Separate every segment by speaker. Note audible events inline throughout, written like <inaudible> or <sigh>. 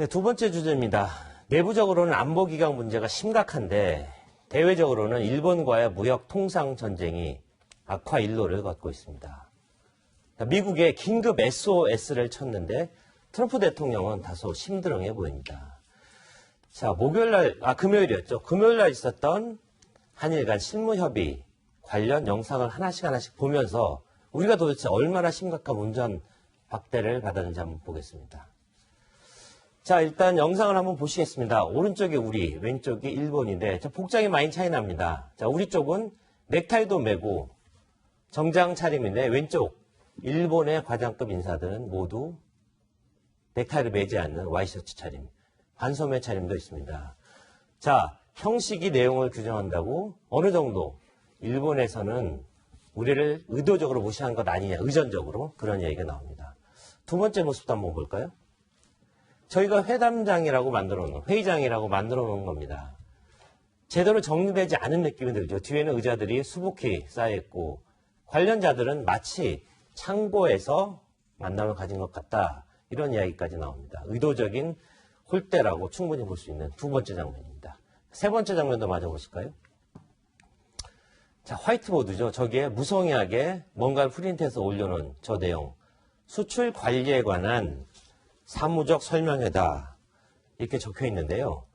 Speaker 1: 네, 두 번째 주제입니다. 내부적으로는 안보 기강 문제가 심각한데 대외적으로는 일본과의 무역 통상 전쟁이 악화 일로를 걷고 있습니다. 미국의 긴급 SOS를 쳤는데 트럼프 대통령은 다소 심드렁해 보입니다. 자, 목요일 날, 아, 금요일이었죠. 금요일 날 있었던 한일 간 실무 협의 관련 영상을 하나씩 하나씩 보면서 우리가 도대체 얼마나 심각한 운전 박대를 받았는지 한번 보겠습니다. 자, 일단 영상을 한번 보시겠습니다. 오른쪽이 우리, 왼쪽이 일본인데, 저 복장이 많이 차이 납니다. 자, 우리 쪽은 넥타이도 매고, 정장 차림인데, 왼쪽, 일본의 과장급 인사들은 모두 넥타이를 매지 않는 와이셔츠 차림, 반소매 차림도 있습니다. 자, 형식이 내용을 규정한다고 어느 정도 일본에서는 우리를 의도적으로 무시한 것 아니냐, 의전적으로 그런 얘기가 나옵니다. 두 번째 모습도 한번 볼까요? 저희가 회담장이라고 만들어 놓은, 회의장이라고 만들어 놓은 겁니다. 제대로 정리되지 않은 느낌이 들죠. 뒤에는 의자들이 수북히 쌓여있고, 관련자들은 마치 창고에서 만남을 가진 것 같다. 이런 이야기까지 나옵니다. 의도적인 홀대라고 충분히 볼 수 있는 두 번째 장면입니다. 세 번째 장면도 마저 보실까요? 자, 화이트보드죠. 저기에 무성의하게 뭔가를 프린트해서 올려놓은 저 내용. 수출 관리에 관한 사무적 설명회다 이렇게 적혀 있는데요.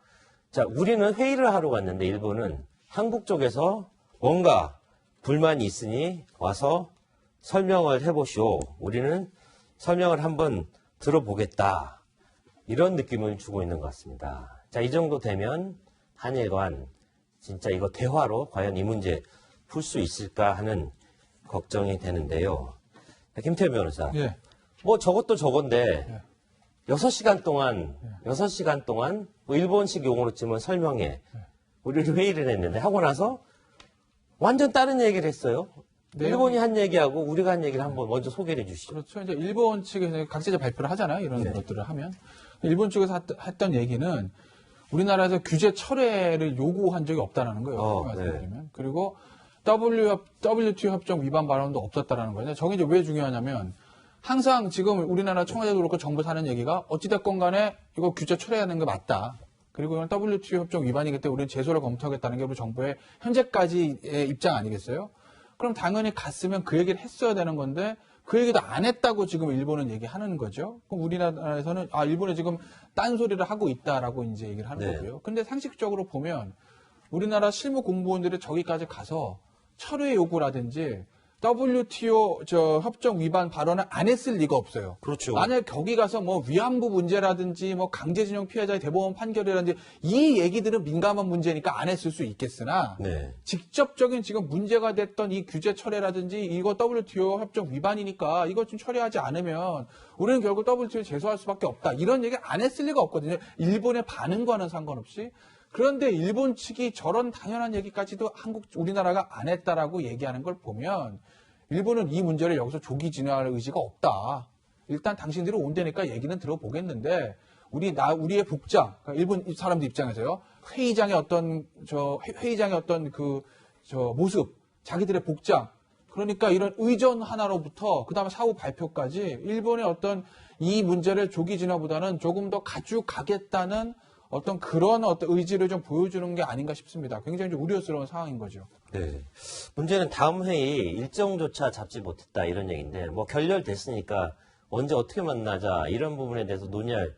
Speaker 1: 자, 우리는 회의를 하러 갔는데 일본은 한국 쪽에서 뭔가 불만이 있으니 와서 설명을 해보시오. 우리는 설명을 한번 들어보겠다. 이런 느낌을 주고 있는 것 같습니다. 자, 이 정도 되면 한일관 진짜 이거 대화로 과연 이 문제 풀 수 있을까 하는 걱정이 되는데요. 김태현 변호사.
Speaker 2: 예.
Speaker 1: 뭐 저것도 저건데 예. 6시간 동안, 6시간 동안, 뭐 일본식 용어로 치면 설명회. 네. 우리를 회의를 했는데, 하고 나서 완전 다른 얘기를 했어요.
Speaker 2: 내용이...
Speaker 1: 일본이 한 얘기하고 우리가 한 얘기를 한번 네. 먼저 소개를 해 주시죠.
Speaker 2: 그렇죠. 이제 일본 측에서 각제자 발표를 하잖아요. 이런
Speaker 1: 네.
Speaker 2: 것들을 하면. 일본 측에서 했던 얘기는 우리나라에서 규제 철회를 요구한 적이 없다는 거예요.
Speaker 1: 어,
Speaker 2: 네. 그리고 WTO 협정 위반 발언도 없었다라는 거예요. 저게 이제 왜 중요하냐면 항상 지금 우리나라 청와대도 그렇고 정부에서 하는 얘기가 어찌됐건 간에 이거 규제 철회하는 게 맞다. 그리고 이건 WTO 협정 위반이기 때문에 우리는 제소를 검토하겠다는 게 우리 정부의 현재까지의 입장 아니겠어요? 그럼 당연히 갔으면 그 얘기를 했어야 되는 건데 그 얘기도 안 했다고 지금 일본은 얘기하는 거죠. 그럼 우리나라에서는 아 일본이 지금 딴소리를 하고 있다라고 이제 얘기를 하는
Speaker 1: 네.
Speaker 2: 거고요. 근데 상식적으로 보면 우리나라 실무 공무원들이 저기까지 가서 철회 요구라든지 WTO 저 협정 위반 발언을 안 했을 리가 없어요.
Speaker 1: 그렇죠.
Speaker 2: 만약 거기 가서 뭐 위안부 문제라든지 뭐 강제징용 피해자의 대법원 판결이라든지 이 얘기들은 민감한 문제니까 안 했을 수 있겠으나
Speaker 1: 네.
Speaker 2: 직접적인 지금 문제가 됐던 이 규제 철회라든지 이거 WTO 협정 위반이니까 이거 좀 처리하지 않으면 우리는 결국 WTO 제소할 수밖에 없다. 이런 얘기 안 했을 리가 없거든요. 일본의 반응과는 상관없이. 그런데 일본 측이 저런 당연한 얘기까지도 한국 우리나라가 안 했다라고 얘기하는 걸 보면 일본은 이 문제를 여기서 조기 진화할 의지가 없다. 일단 당신들이 온다니까 얘기는 들어보겠는데 우리 나 우리의 복장 그러니까 일본 사람들 입장에서요 회의장의 어떤 저 회- 회의장의 어떤 그 저 모습 자기들의 복장 그러니까 이런 의전 하나로부터 그다음에 사후 발표까지 일본의 어떤 이 문제를 조기 진화보다는 조금 더 가져가겠다는 어떤 그런 어떤 의지를 좀 보여주는 게 아닌가 싶습니다. 굉장히 좀 우려스러운 상황인 거죠.
Speaker 1: 네. 문제는 다음 회의 일정조차 잡지 못했다 이런 얘기인데 뭐 결렬됐으니까 언제 어떻게 만나자 이런 부분에 대해서 논의할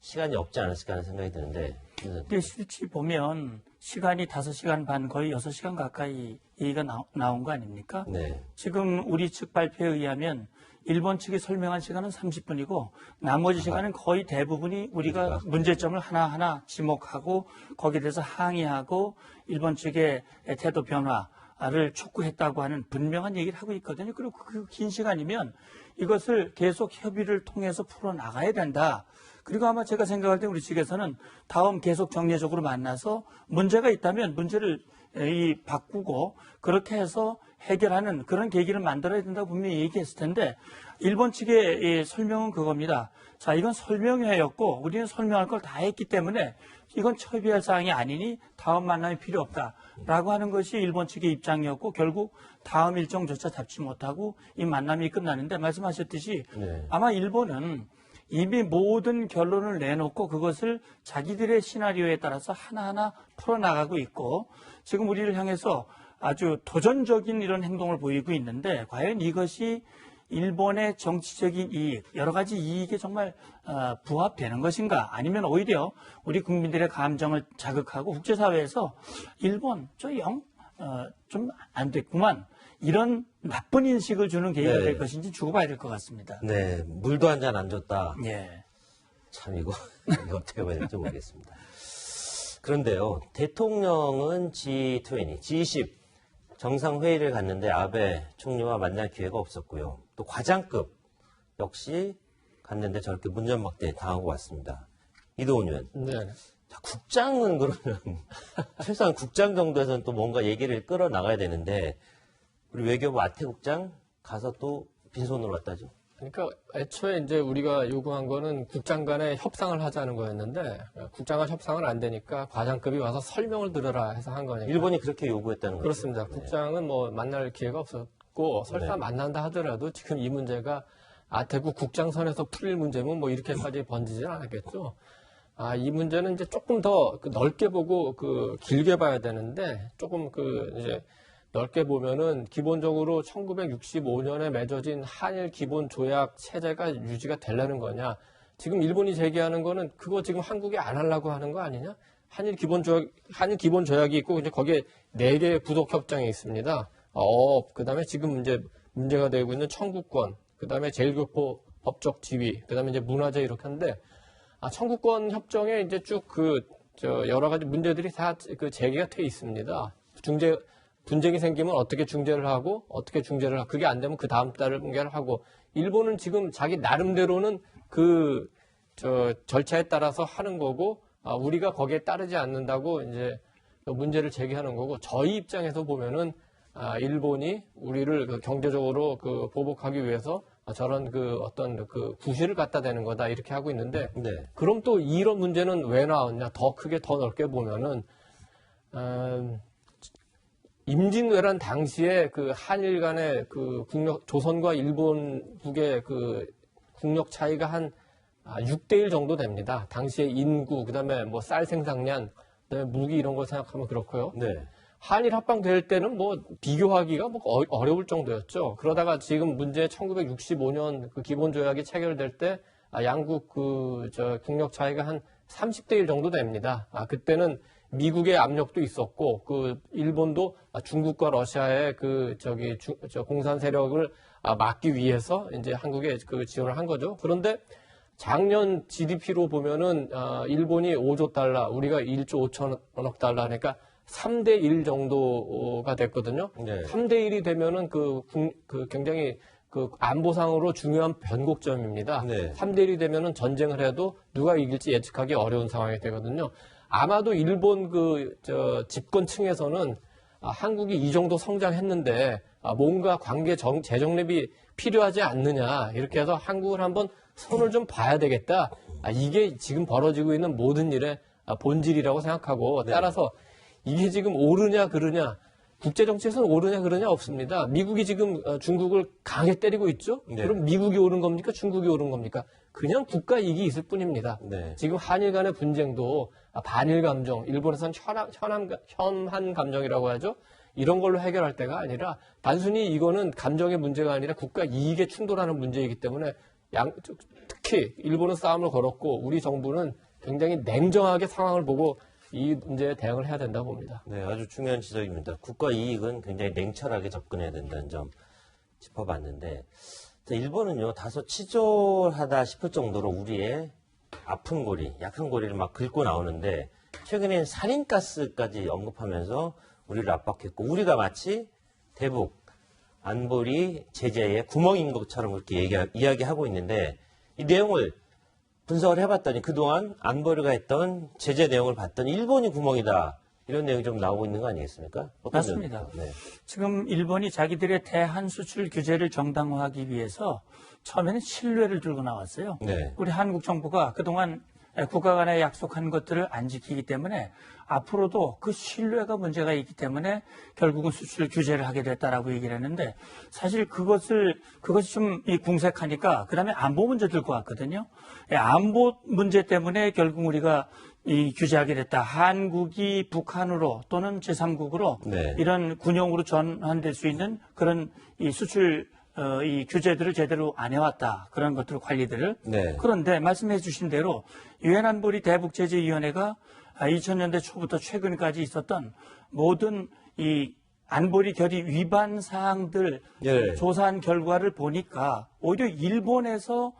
Speaker 1: 시간이 없지 않았을까 하는 생각이 드는데
Speaker 3: 근데 실제 보면 시간이 5시간 반 거의 6시간 가까이 얘기가 나, 나온 거 아닙니까?
Speaker 1: 네.
Speaker 3: 지금 우리 측 발표에 의하면 일본 측이 설명한 시간은 30분이고 나머지 시간은 거의 대부분이 우리가
Speaker 1: 그러니까.
Speaker 3: 문제점을 하나하나 지목하고 거기에 대해서 항의하고 일본 측의 태도 변화를 촉구했다고 하는 분명한 얘기를 하고 있거든요. 그리고 그 긴 시간이면 이것을 계속 협의를 통해서 풀어나가야 된다. 그리고 아마 제가 생각할 때 우리 측에서는 다음 계속 정례적으로 만나서 문제가 있다면 문제를 이 바꾸고 그렇게 해서 해결하는 그런 계기를 만들어야 된다고 분명히 얘기했을 텐데 일본 측의 이 설명은 그겁니다. 자, 이건 설명회였고 우리는 설명할 걸 다 했기 때문에 이건 처비할 사항이 아니니 다음 만남이 필요 없다라고 하는 것이 일본 측의 입장이었고 결국 다음 일정조차 잡지 못하고 이 만남이 끝나는데 말씀하셨듯이
Speaker 1: 네.
Speaker 3: 아마 일본은 이미 모든 결론을 내놓고 그것을 자기들의 시나리오에 따라서 하나하나 풀어나가고 있고 지금 우리를 향해서 아주 도전적인 이런 행동을 보이고 있는데 과연 이것이 일본의 정치적인 이익, 여러 가지 이익에 정말 어, 부합되는 것인가? 아니면 오히려 우리 국민들의 감정을 자극하고 국제사회에서 일본 저 영 어, 좀 안 됐구만 이런 나쁜 인식을 주는 계기가
Speaker 1: 네.
Speaker 3: 될 것인지 주고봐야 될 것 같습니다.
Speaker 1: 네, 물도 한 잔 안 줬다.
Speaker 3: 예.
Speaker 1: 참 이거, <laughs> 이거 어떻게 봐야 될지 모르겠습니다. 그런데요, 대통령은 G20, G20 정상회의를 갔는데 아베 총리와 만날 기회가 없었고요. 또 과장급 역시 갔는데 저렇게 문전박대 당하고 왔습니다. 이도훈 의원.
Speaker 4: 네.
Speaker 1: 자, 국장은 그러면 <laughs> 최소한 국장 정도에서는 또 뭔가 얘기를 끌어 나가야 되는데 우리 외교부 아태국장 가서 또 빈손으로 왔다죠.
Speaker 4: 그러니까 애초에 이제 우리가 요구한 거는 국장 간에 협상을 하자는 거였는데 국장 간 협상은 안 되니까 과장급이 와서 설명을 들어라 해서 한 거니까.
Speaker 1: 일본이 그렇게 요구했다는 거죠.
Speaker 4: 그렇습니다. 국장은 뭐 만날 기회가 없었고 설사
Speaker 1: 네.
Speaker 4: 만난다 하더라도 지금 이 문제가 아 대구 국장선에서 풀릴 문제면 뭐 이렇게까지 번지진 않았겠죠. 아 이 문제는 이제 조금 더그 넓게 보고 그 길게 봐야 되는데 조금 그 이제 넓게 보면은 기본적으로 1965년에 맺어진 한일 기본 조약 체제가 유지가 되려는 거냐. 지금 일본이 제기하는 거는 그거 지금 한국이 안 하려고 하는 거 아니냐? 한일 기본 조약, 한일 기본 조약이 있고 이제 거기에 네 개의 부속 협정이 있습니다. 어, 그다음에 지금 문제 문제가 되고 있는 청구권, 그다음에 제일교포 법적 지위, 그다음에 이제 문화재 이렇게 하는데 아, 청구권 협정에 이제 쭉그저 여러 가지 문제들이 다 그 제기가 돼 있습니다. 중재 분쟁이 생기면 어떻게 중재를 하고 어떻게 중재를 하고 그게 안 되면 그 다음 달을 중재를 하고 일본은 지금 자기 나름대로는 그저 절차에 따라서 하는 거고 아, 우리가 거기에 따르지 않는다고 이제 문제를 제기하는 거고 저희 입장에서 보면은 아, 일본이 우리를 그 경제적으로 그 보복하기 위해서 아, 저런 그 어떤 그 구실을 갖다 대는 거다 이렇게 하고 있는데
Speaker 1: 네.
Speaker 4: 그럼 또 이런 문제는 왜 나왔냐? 더 크게 더 넓게 보면은 음, 임진왜란 당시에 그 한일 간의 그 국력 조선과 일본 북의 그 국력 차이가 한 아, 6대 1 정도 됩니다. 당시에 인구, 그 다음에 뭐 쌀 생산량, 그 다음에 무기 이런 걸 생각하면 그렇고요.
Speaker 1: 네.
Speaker 4: 한일 합방 될 때는 뭐 비교하기가 뭐 어- 어려울 정도였죠. 그러다가 지금 문제 1965년 그 기본 조약이 체결될 때 아, 양국 그 저 국력 차이가 한 30대 1 정도 됩니다. 아 그때는 미국의 압력도 있었고 그 일본도 아, 중국과 러시아의 그 저기 주- 저 공산 세력을 아, 막기 위해서 이제 한국에 그 지원을 한 거죠. 그런데 작년 GDP로 보면은 아, 일본이 5조 달러, 우리가 1조 5천억 달러 하니까 3대 1 정도가 됐거든요.
Speaker 1: 네.
Speaker 4: 3대 1이 되면은 그, 국- 그 굉장히 그 안보상으로 중요한 변곡점입니다.
Speaker 1: 네.
Speaker 4: 3대 1이 되면은 전쟁을 해도 누가 이길지 예측하기 어려운 상황이 되거든요. 아마도 일본 그저 집권층에서는 아, 한국이 이 정도 성장했는데 아, 뭔가 관계 정, 재정립이 필요하지 않느냐 이렇게 해서 한국을 한번 손을 좀 봐야 되겠다. 아, 이게 지금 벌어지고 있는 모든 일의 아, 본질이라고 생각하고 따라서 이게 지금 옳으냐 그르냐 국제 정치에서는 옳으냐 그르냐 없습니다. 미국이 지금 어, 중국을 강하게 때리고 있죠.
Speaker 1: 네.
Speaker 4: 그럼 미국이 옳은 겁니까? 중국이 옳은 겁니까? 그냥 국가 이익이 있을 뿐입니다.
Speaker 1: 네.
Speaker 4: 지금 한일 간의 분쟁도 아, 반일 감정, 일본에서는 현함, 현함, 현한 감정이라고 하죠. 이런 걸로 해결할 때가 아니라 단순히 이거는 감정의 문제가 아니라 국가 이익에 충돌하는 문제이기 때문에 양, 특히 일본은 싸움을 걸었고 우리 정부는 굉장히 냉정하게 상황을 보고 이 문제에 대응을 해야 된다고 봅니다.
Speaker 1: 네, 아주 중요한 지적입니다. 국가 이익은 굉장히 냉철하게 접근해야 된다는 점 짚어봤는데, 자, 일본은요, 다소 치졸하다 싶을 정도로 우리의 아픈 고리, 약한 고리를 막 긁고 나오는데, 최근엔 살인가스까지 언급하면서 우리를 압박했고, 우리가 마치 대북 안보리 제재의 구멍인 것처럼 그렇게 얘기, 이야기하고 있는데, 이 내용을 분석을 해봤더니 그동안 안보리가 했던 제재 내용을 봤더니 일본이 구멍이다. 이런 내용이 좀 나오고 있는 거 아니겠습니까?
Speaker 3: 맞습니다.
Speaker 1: 네.
Speaker 3: 지금 일본이 자기들의 대한 수출 규제를 정당화하기 위해서 처음에는 신뢰를 들고 나왔어요.
Speaker 1: 네.
Speaker 3: 우리 한국 정부가 그동안 에, 국가 간에 약속한 것들을 안 지키기 때문에 앞으로도 그 신뢰가 문제가 있기 때문에 결국은 수출 규제를 하게 됐다라고 얘기를 했는데 사실 그것을 그것이 좀 이 궁색하니까 그다음에 안보 문제 들고 왔거든요. 예, 안보 문제 때문에 결국 우리가 이 규제하게 됐다. 한국이 북한으로 또는 제3국으로
Speaker 1: 네.
Speaker 3: 이런 군용으로 전환될 수 있는 그런 이 수출 어, 이 규제들을 제대로 안 해왔다. 그런 것들 관리들을.
Speaker 1: 네.
Speaker 3: 그런데 말씀해 주신 대로 유엔 안보리 대북제재위원회가 2000년대 초부터 최근까지 있었던 모든 이 안보리 결의 위반 사항들
Speaker 1: 예.
Speaker 3: 조사한 결과를 보니까 오히려 일본에서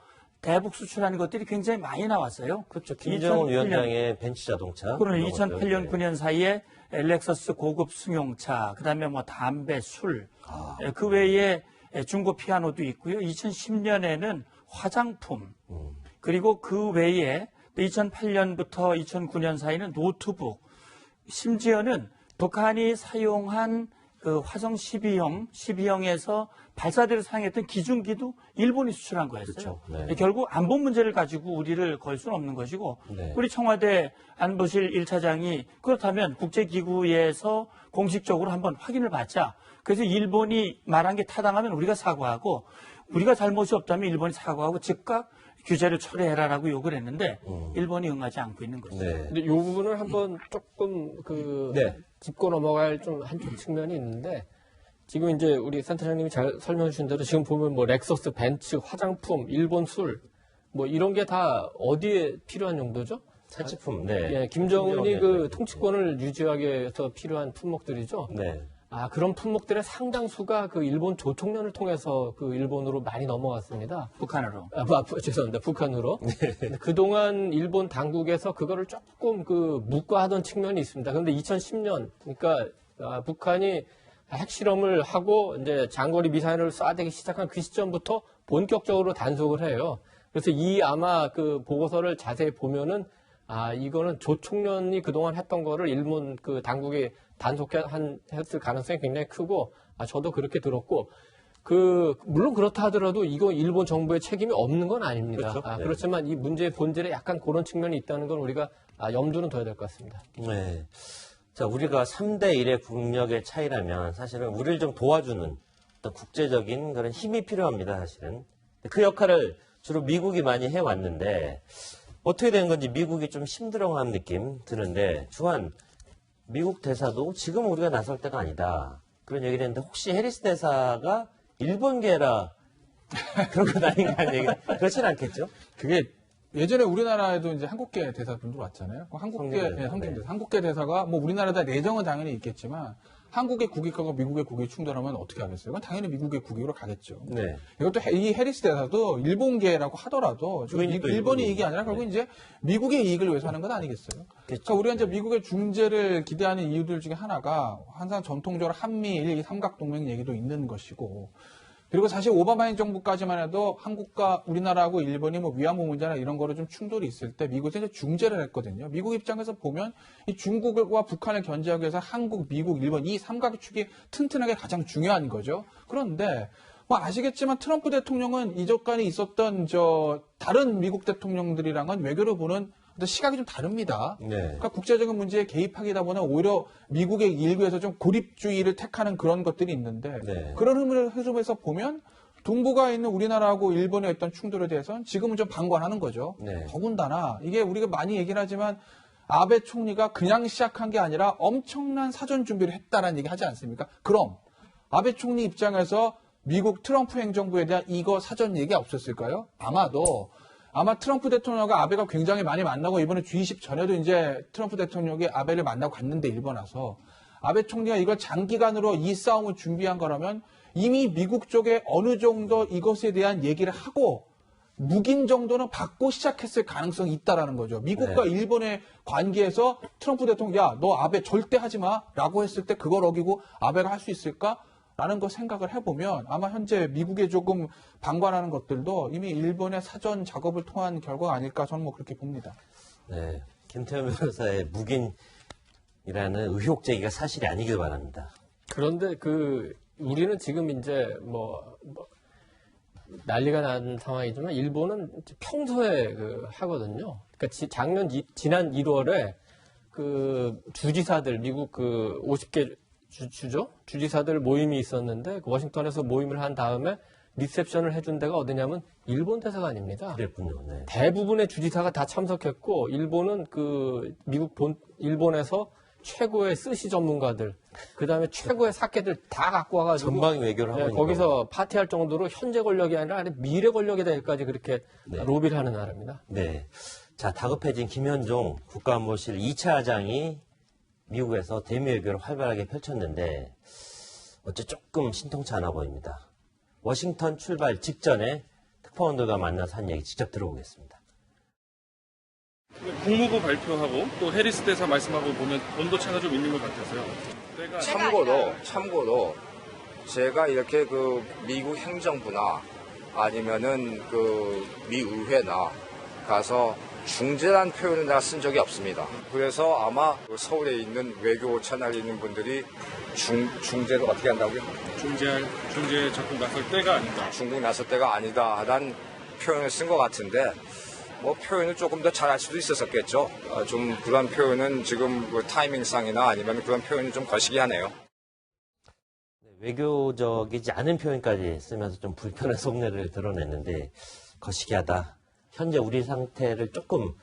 Speaker 3: 대북 수출하는 것들이 굉장히 많이 나왔어요.
Speaker 1: 그렇죠. 김정은
Speaker 3: 2008년
Speaker 1: 위원장의 벤츠 자동차. 것들.
Speaker 3: 2008년, 9년 사이에 렉서스 고급 승용차, 그 다음에 뭐 담배, 술,
Speaker 1: 아.
Speaker 3: 에, 그 외에 에, 중고 피아노도 있고요. 2010년에는 화장품,
Speaker 1: 음.
Speaker 3: 그리고 그 외에 2008년부터 2009년 사이는 노트북, 심지어는 북한이 사용한 그 화성 12형, 12형에서 발사대를 사용했던 기중기도 일본이 수출한 거였어요.
Speaker 1: 그렇죠. 네.
Speaker 3: 결국 안보 문제를 가지고 우리를 걸 수는 없는 것이고
Speaker 1: 네.
Speaker 3: 우리 청와대 안보실 1차장이 그렇다면 국제기구에서 공식적으로 한번 확인을 받자. 그래서 일본이 말한 게 타당하면 우리가 사과하고 우리가 잘못이 없다면 일본이 사과하고 즉각 규제를 철회해라라고 요구를 했는데 일본이 응하지 않고 있는 거죠.
Speaker 1: 음. 네.
Speaker 4: 근데 이 부분을 한번 조금 그
Speaker 1: 네.
Speaker 4: 짚고 넘어갈 좀 한쪽 측면이 있는데 지금 이제 우리 센터장님이 잘 설명해 주신 대로 지금 보면 뭐 렉서스, 벤츠, 화장품, 일본 술 뭐 이런 게 다 어디에 필요한 용도죠?
Speaker 1: 사치품. 네.
Speaker 4: 예, 김정은이 그
Speaker 1: 약간
Speaker 4: 통치권을 유지하기 위해서 필요한 품목들이죠.
Speaker 1: 네.
Speaker 4: 아, 그런 품목들의 상당수가 그 일본 조총련을 통해서 그 일본으로 많이 넘어갔습니다.
Speaker 3: 북한으로.
Speaker 4: 아, 부- 부- 죄송합니다. 북한으로. <laughs> 근데 그동안 일본 당국에서 그거를 조금 그 묵과하던 측면이 있습니다. 그런데 2010년, 그러니까 아, 북한이 핵실험을 하고 이제 장거리 미사일을 쏴대기 시작한 그 시점부터 본격적으로 단속을 해요. 그래서 이 아마 그 보고서를 자세히 보면은 아, 이거는 조총련이 그동안 했던 거를 일본 그 당국이 단속했을 가능성이 굉장히 크고, 아, 저도 그렇게 들었고, 그, 물론 그렇다 하더라도 이거 일본 정부의 책임이 없는 건 아닙니다.
Speaker 1: 그렇죠.
Speaker 4: 아,
Speaker 1: 네.
Speaker 4: 그렇지만 이 문제의 본질에 약간 그런 측면이 있다는 건 우리가 아, 염두는 둬야 될 것 같습니다.
Speaker 1: 네. 자, 우리가 3대 1의 국력의 차이라면 사실은 우리를 좀 도와주는 국제적인 그런 힘이 필요합니다, 사실은. 그 역할을 주로 미국이 많이 해왔는데 어떻게 된 건지 미국이 좀 힘들어하는 느낌 드는데 주한 미국 대사도 지금 우리가 나설 때가 아니다. 그런 얘기를 했는데 혹시 해리스 대사가 일본계라 <laughs> 그런 건 아닌가 하는 얘기 그렇진 않겠죠?
Speaker 2: 그게 예전에 우리나라에도 이제 한국계 대사분도 왔잖아요. 그 한국계,
Speaker 1: 성김 대사.
Speaker 2: 예, 성김
Speaker 1: 네.
Speaker 2: 대사. 한국계 대사가 뭐 우리나라다 내정은 당연히 있겠지만 한국의 국익하고 미국의 국익이 충돌하면 어떻게 하겠어요? 그건 당연히 미국의 국익으로 가겠죠.
Speaker 1: 네.
Speaker 2: 이것도 해- 이 해리스 대사도 일본계라고 하더라도 지금
Speaker 1: 부인이 또
Speaker 2: 일- 일본의
Speaker 1: 일본이니까.
Speaker 2: 이익이 아니라 결국 이제 미국의 이익을 위해서 하는 건 아니겠어요? 그러니까 우리가 이제 미국의 중재를 기대하는 이유들 중에 하나가 항상 전통적으로 한미일 이 삼각동맹 얘기도 있는 것이고 그리고 사실 오바마 행정부까지만 해도 한국과 우리나라하고 일본이 뭐 위안부 문제나 이런 거로 좀 충돌이 있을 때 미국에서 이제 중재를 했거든요. 미국 입장에서 보면 이 중국과 북한을 견제하기 위해서 한국, 미국, 일본 이 삼각축이 튼튼하게 가장 중요한 거죠. 그런데 뭐 아시겠지만 트럼프 대통령은 이전간에 있었던 저 다른 미국 대통령들이랑은 외교를 보는 어떤 시각이 좀 다릅니다.
Speaker 1: 네.
Speaker 2: 그러니까 국제적인 문제에 개입하기다 보면 오히려 미국의 일부에서 좀 고립주의를 택하는 그런 것들이 있는데
Speaker 1: 네.
Speaker 2: 그런 흐름을 흐름에서 보면 동북아에 있는 우리나라하고 일본의 어떤 충돌에 대해서는 지금은 좀 방관하는 거죠.
Speaker 1: 네.
Speaker 2: 더군다나 이게 우리가 많이 얘기를 하지만 아베 총리가 그냥 시작한 게 아니라 엄청난 사전 준비를 했다라는 얘기 하지 않습니까? 그럼 아베 총리 입장에서 미국 트럼프 행정부에 대한 이거 사전 얘기 없었을까요? 아마도 아마 트럼프 대통령과 아베가 굉장히 많이 만나고 이번에 G20 전에도 이제 트럼프 대통령이 아베를 만나고 갔는데 일본 와서 아베 총리가 이걸 장기간으로 이 싸움을 준비한 거라면 이미 미국 쪽에 어느 정도 이것에 대한 얘기를 하고 묵인 정도는 받고 시작했을 가능성이 있다라는 거죠. 미국과 일본의 관계에서 트럼프 대통령, 야, 너 아베 절대 하지 마. 라고 했을 때 그걸 어기고 아베가 할 수 있을까? 라는 거 생각을 해보면 아마 현재 미국에 조금 방관하는 것들도 이미 일본의 사전 작업을 통한 결과가 아닐까 저는 뭐 그렇게 봅니다.
Speaker 1: 네. 김태현 변호사의 묵인이라는 의혹 제기가 사실이 아니길 바랍니다.
Speaker 4: 그런데 그 우리는 지금 이제 뭐, 뭐 난리가 난 상황이지만 일본은 평소에 그 하거든요. 그러니까 지- 작년 이- 지난 1월에 그 주지사들 미국 그 50개 주, 주죠 주지사들 모임이 있었는데 그 워싱턴에서 모임을 한 다음에 리셉션을 해준 데가 어디냐면 일본 대사관입니다.
Speaker 1: 그랬군요. 네.
Speaker 4: 대부분의 주지사가 다 참석했고 일본은 그 미국 본 일본에서 최고의 스시 전문가들 그다음에 최고의 사케들 다 갖고 와가지고
Speaker 1: 전방 외교를 하고
Speaker 4: 네, 거기서 파티할 정도로 현재 권력이 아니라 미래 권력에 대해까지 그렇게
Speaker 1: 네.
Speaker 4: 로비를 하는 나라입니다.
Speaker 1: 네. 자, 다급해진 김현종 국가안보실 2차장이 미국에서 대미 외교를 활발하게 펼쳤는데 어째 조금 신통치 않아 보입니다. 워싱턴 출발 직전에 특파원들과 만나서 한 얘기 직접 들어보겠습니다.
Speaker 5: 국무부 발표하고 또 해리스 대사 말씀하고 보면 온도차가 좀 있는 것 같아서요.
Speaker 6: 참고로 참고로 제가 이렇게 그 미국 행정부나 아니면은 그 미 의회나 가서 중재란 표현을 내가 쓴 적이 없습니다. 그래서 아마 그 서울에 있는 외교 채널에 있는 분들이 중 중재를 어떻게 한다고요?
Speaker 5: 중재할 중재 적극 나설 때가 아니다.
Speaker 6: 중국 나설 때가 아니다라는 표현을 쓴 것 같은데 뭐 표현을 조금 더 잘할 수도 있었겠죠. 어, 좀 그런 표현은 지금 그 타이밍상이나 아니면 그런 표현이 좀 거시기 하네요.
Speaker 1: 외교적이지 않은 표현까지 쓰면서 좀 불편한 <laughs> 속내를 드러냈는데 거시기하다. 현재 우리 상태를 조금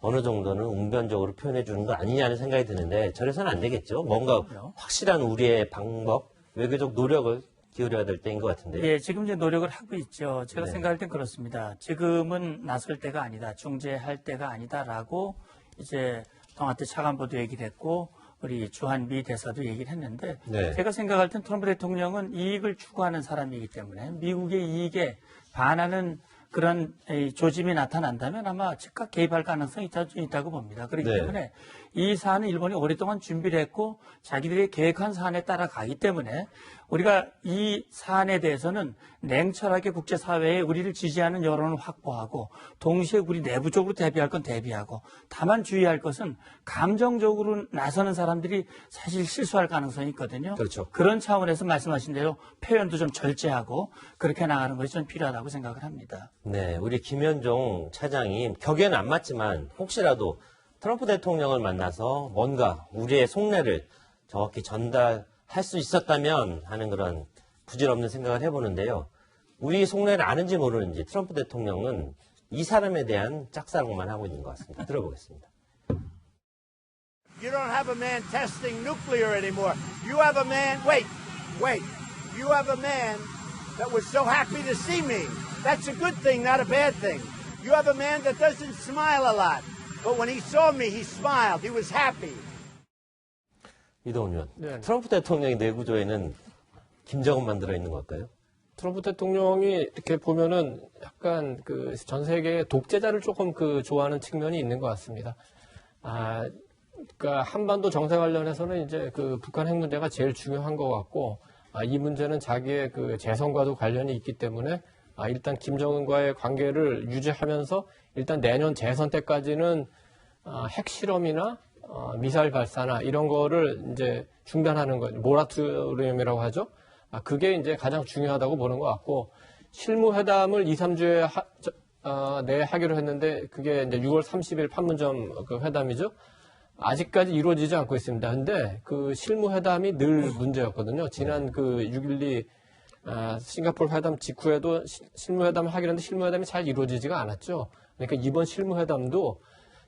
Speaker 1: 어느 정도는 웅변적으로 표현해 주는 거 아니냐는 생각이 드는데 저래서는 안 되겠죠. 뭔가 확실한 우리의 방법, 외교적 노력을 기울여야 될 때인 것 같은데.
Speaker 3: 예, 지금 이제 노력을 하고 있죠. 제가
Speaker 1: 네.
Speaker 3: 생각할 땐 그렇습니다. 지금은 나설 때가 아니다. 중재할 때가 아니다라고 이제 동아태 차관보도 얘기를 했고 우리 주한 미 대사도 얘기를 했는데
Speaker 1: 네.
Speaker 3: 제가 생각할 땐 트럼프 대통령은 이익을 추구하는 사람이기 때문에 미국의 이익에 반하는 그런 이 조짐이 나타난다면 아마 즉각 개입할 가능성이 있다, 있다고 봅니다. 그렇기
Speaker 1: 네.
Speaker 3: 때문에 이 사안은 일본이 오랫동안 준비를 했고 자기들이 계획한 사안에 따라 가기 때문에 우리가 이 사안에 대해서는 냉철하게 국제사회에 우리를 지지하는 여론을 확보하고 동시에 우리 내부적으로 대비할 건 대비하고 다만 주의할 것은 감정적으로 나서는 사람들이 사실 실수할 가능성이 있거든요.
Speaker 1: 그렇죠.
Speaker 3: 그런 차원에서 말씀하신 대로 표현도 좀 절제하고 그렇게 나가는 것이 좀 필요하다고 생각을 합니다.
Speaker 1: 네, 우리 김현종 차장이 격에는 안 맞지만 혹시라도 트럼프 대통령을 만나서 뭔가 우리의 속내를 정확히 전달할 수 있었다면 하는 그런 부질없는 생각을 해보는데요. 우리 속내를 아는지 모르는지 트럼프 대통령은 이 사람에 대한 짝사랑만 하고 있는 것 같습니다. 들어보겠습니다.
Speaker 7: You don't have a man testing nuclear anymore. You have a man, wait, wait. You have a man that was so happy to see me. That's a good thing, not a bad thing. You have a man that doesn't smile a lot. But when he saw me, he smiled. He was happy.
Speaker 1: 이동훈 의원,
Speaker 4: 네.
Speaker 1: 트럼프 대통령의 내구조에는 김정은만 들어있는 걸까요?
Speaker 4: 트럼프 대통령이 이렇게 보면은 약간 그 전 세계 독재자를 조금 그 좋아하는 측면이 있는 것 같습니다. 아, 그러니까 한반도 정세 관련해서는 이제 그 북한 핵 문제가 제일 중요한 것 같고 아, 이 문제는 자기의 그 재선과도 관련이 있기 때문에 아, 일단 김정은과의 관계를 유지하면서 일단 내년 재선 때까지는 아, 핵실험이나 어, 미사일 발사나 이런 거를 이제 중단하는 거, 모라토리움이라고 하죠. 아, 그게 이제 가장 중요하다고 보는 것 같고 실무회담을 2, 3주에 하, 저, 아, 내에 하기로 했는데 그게 이제 6월 30일 판문점 그 회담이죠. 아직까지 이루어지지 않고 있습니다. 근데 그 실무회담이 늘 문제였거든요. 지난 그 6.12 아, 싱가포르 회담 직후에도 시- 실무회담을 하기로 했는데 실무회담이 잘 이루어지지가 않았죠. 그러니까 이번 실무회담도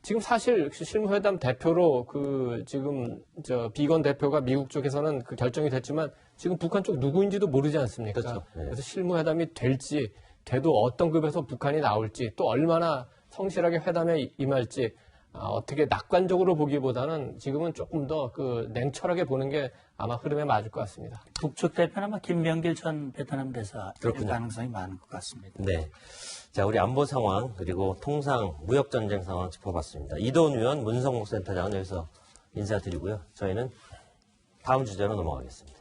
Speaker 4: 지금 사실 그 실무회담 대표로 그 지금 저 비건 대표가 미국 쪽에서는 그 결정이 됐지만 지금 북한 쪽 누구인지도 모르지 않습니까?
Speaker 1: 그렇죠. 네.
Speaker 4: 그래서 실무회담이 될지 돼도 어떤 급에서 북한이 나올지 또 얼마나 성실하게 회담에 임할지 아, 어떻게 낙관적으로 보기보다는 지금은 조금 더 그 냉철하게 보는 게 아마 흐름에 맞을 것 같습니다.
Speaker 3: 북측 대표는 아마 김명길 전 베트남 대사
Speaker 1: 그렇군요.
Speaker 3: 가능성이 많은 것 같습니다.
Speaker 1: 네. 자, 우리 안보 상황, 그리고 통상 무역 전쟁 상황 짚어봤습니다. 이도훈 의원, 문성목 센터장은 여기서 인사드리고요. 저희는 다음 주제로 넘어가겠습니다.